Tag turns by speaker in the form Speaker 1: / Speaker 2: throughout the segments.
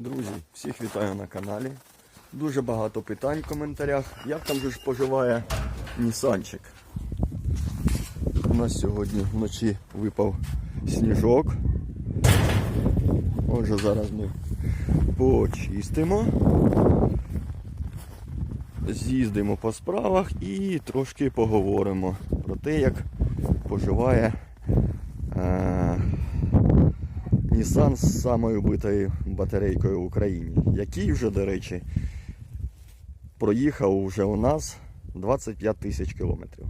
Speaker 1: Друзі, всіх вітаю на каналі. Дуже багато питань в коментарях. Як там же ж поживає Нісанчик? У нас сьогодні вночі випав сніжок. Отже, зараз ми почистимо. З'їздимо по справах і трошки поговоримо про те, як поживає е, Nissan з самою битою батарейкою в Україні, який вже, до речі, проїхав вже у нас 25 тисяч кілометрів.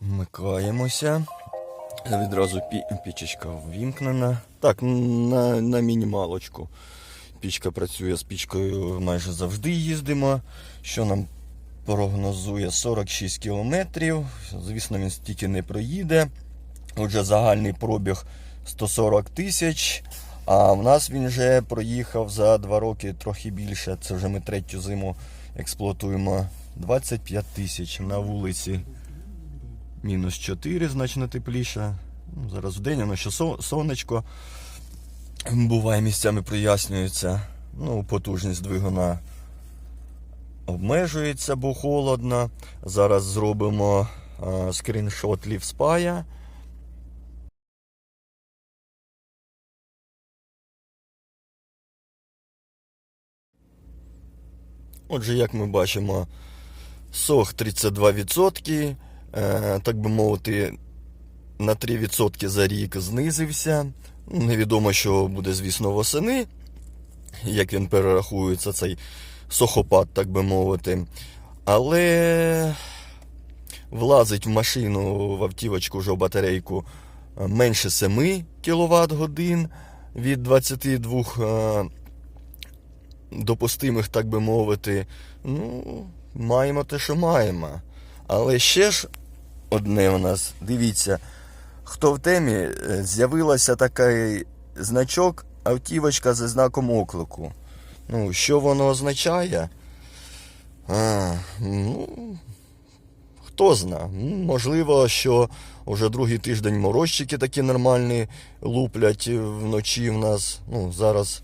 Speaker 1: Вмикаємося. Відразу пі- пічечка ввімкнена. Так, на, на мінімалочку. Пічка працює з пічкою майже завжди їздимо. Що нам прогнозує 46 кілометрів. Звісно, він стільки не проїде. Отже, загальний пробіг 140 тисяч. А в нас він вже проїхав за 2 роки трохи більше. Це вже ми третю зиму експлуатуємо. 25 тисяч на вулиці. Мінус 4, значно тепліше. Ну, Зараз в день, воно ще сонечко. Буває місцями прояснюється. Ну, потужність двигуна обмежується, бо холодно. Зараз зробимо скріншот лівспая. Отже, як ми бачимо, сох 32%, е, так би мовити, на 3% за рік знизився. Невідомо, що буде, звісно, восени, як він перерахується, цей сохопад, так би мовити. Але влазить в машину, в автівочку вже в батарейку е, менше 7 кВт годин від 22 е, допустимих, так би мовити. Ну, маємо те, що маємо. Але ще ж одне у нас, дивіться, хто в темі, е, з'явилася такий значок автівочка зі знаком оклику. Ну, що воно означає? А, ну, хто зна. Можливо, що вже другий тиждень морозчики такі нормальні луплять вночі в нас. Ну, зараз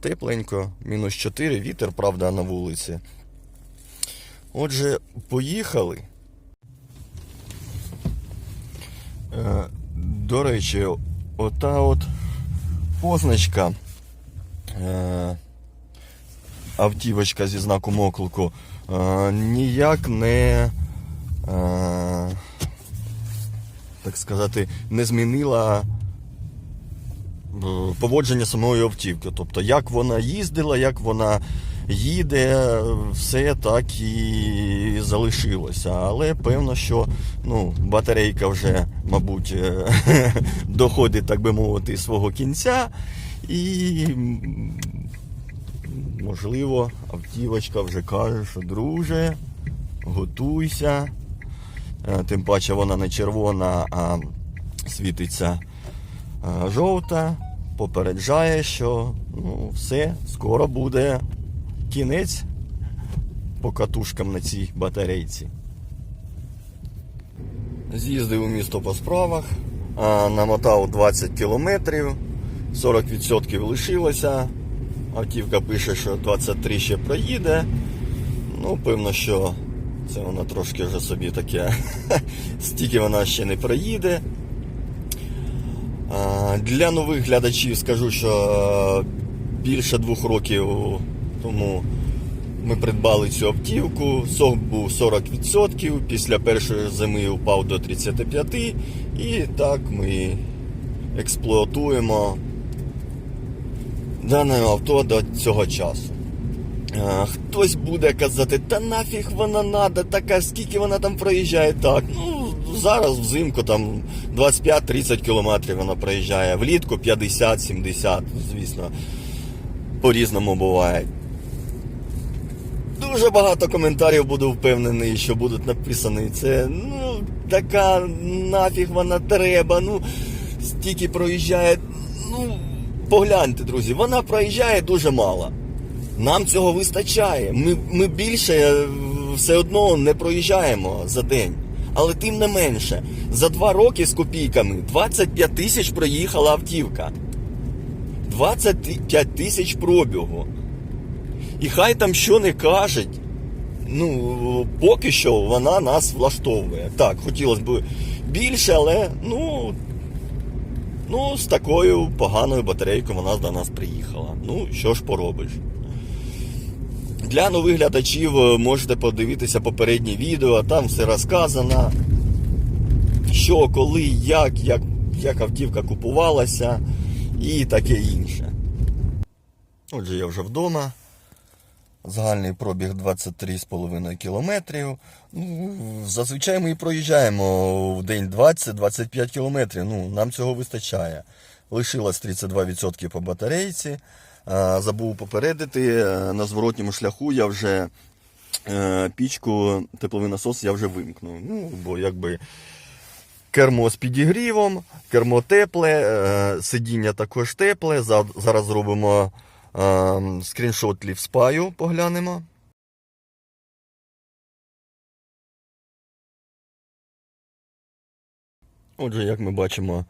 Speaker 1: тепленько, мінус 4, вітер, правда, на вулиці. Отже, поїхали. Е, До речі, ота от позначка. Е, автівочка зі знаком оклику е, ніяк не, е, так сказати, не змінила е, поводження самої автівки. Тобто, як вона їздила, як вона їде, все так і залишилося. Але певно, що ну, батарейка вже, мабуть, е, доходить, так би мовити, свого кінця. І можливо, автівочка вже каже, що друже, готуйся. Е, Тим паче вона не червона, а світиться е, жовта, попереджає, що ну, все, скоро буде кінець по катушкам на цій батарейці. З'їздив у місто по справах, намотав 20 кілометрів, 40% лишилося. Автівка пише, що 23 ще проїде. Ну, певно, що це вона трошки вже собі таке. Стільки вона ще не проїде. Для нових глядачів скажу, що е, більше двох років тому ми придбали цю автівку. Сок був 40%, після першої зими упав до 35%. І так ми експлуатуємо дане авто до цього часу. Хтось буде казати, та нафіг вона надо, така, скільки вона там проїжджає. Так, ну зараз взимку там 25-30 кілометрів вона проїжджає, влітку 50-70, звісно, по-різному буває. Дуже багато коментарів буду впевнений, що будуть написані. Це ну така нафіг вона треба. Ну стільки проїжджає. Ну, погляньте, друзі, вона проїжджає дуже мало. Нам цього вистачає. Ми, ми більше е, все одно не проїжджаємо за день. Але тим не менше, за два роки з копійками 25 тисяч проїхала автівка. 25 тисяч пробігу. І хай там що не кажуть, ну, поки що вона нас влаштовує. Так, хотілося б більше, але ну, ну, з такою поганою батарейкою вона до нас приїхала. Ну, що ж поробиш. Для нових глядачів е, можете подивитися попереднє відео, там все розказано. Що, коли, як, як, як автівка купувалася і таке інше. Отже, я вже вдома. Загальний пробіг 23,5 кілометрів. Ну, зазвичай ми і проїжджаємо в день 20-25 кілометрів. Ну, нам цього вистачає. Лишилось 32% по батарейці. Забув попередити. е, На зворотньому шляху я вже е, пічку, тепловий насос я вже вимкнув. Ну, бо якби кермо з підігрівом, кермо тепле, е, сидіння також тепле. Зараз зробимо скріншот лівспаю, поглянемо. Отже, як ми бачимо,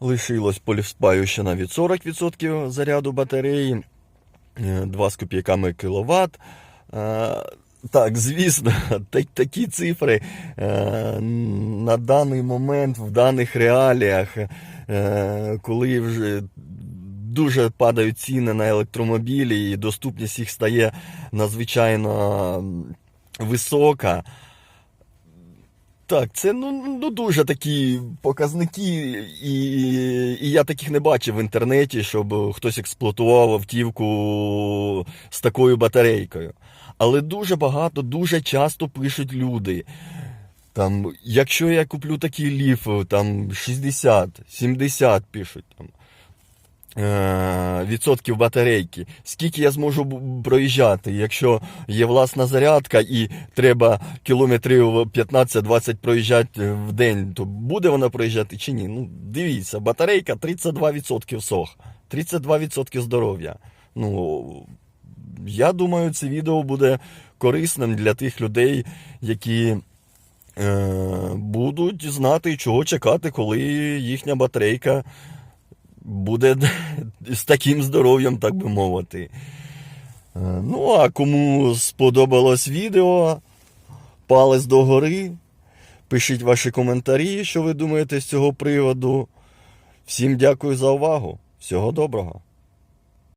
Speaker 1: лишилось по лівспаю ще навіть 40% заряду батареї, е, 2 з копійками кіловат. Е, Так, звісно, такі цифри е, на даний момент, в даних реаліях, е, коли вже дуже падають ціни на електромобілі і доступність їх стає надзвичайно висока. Так, це ну, ну дуже такі показники, і, і я таких не бачив в інтернеті, щоб хтось експлуатував автівку з такою батарейкою. Але дуже багато, дуже часто пишуть люди. Там, якщо я куплю такий ліф, там 60, 70 пишуть там. Е, Відсотків батарейки, скільки я зможу проїжджати, якщо є власна зарядка і треба кілометрів 15-20 проїжджати в день, то буде вона проїжджати чи ні? Ну, дивіться, батарейка 32% сох, 32% здоров'я. Ну, я думаю, це відео буде корисним для тих людей, які е, будуть знати, чого чекати, коли їхня батарейка буде з таким здоров'ям, так би мовити. Е, Ну, а кому сподобалось відео, палець догори. Пишіть ваші коментарі, що ви думаєте з цього приводу. Всім дякую за увагу. Всього доброго.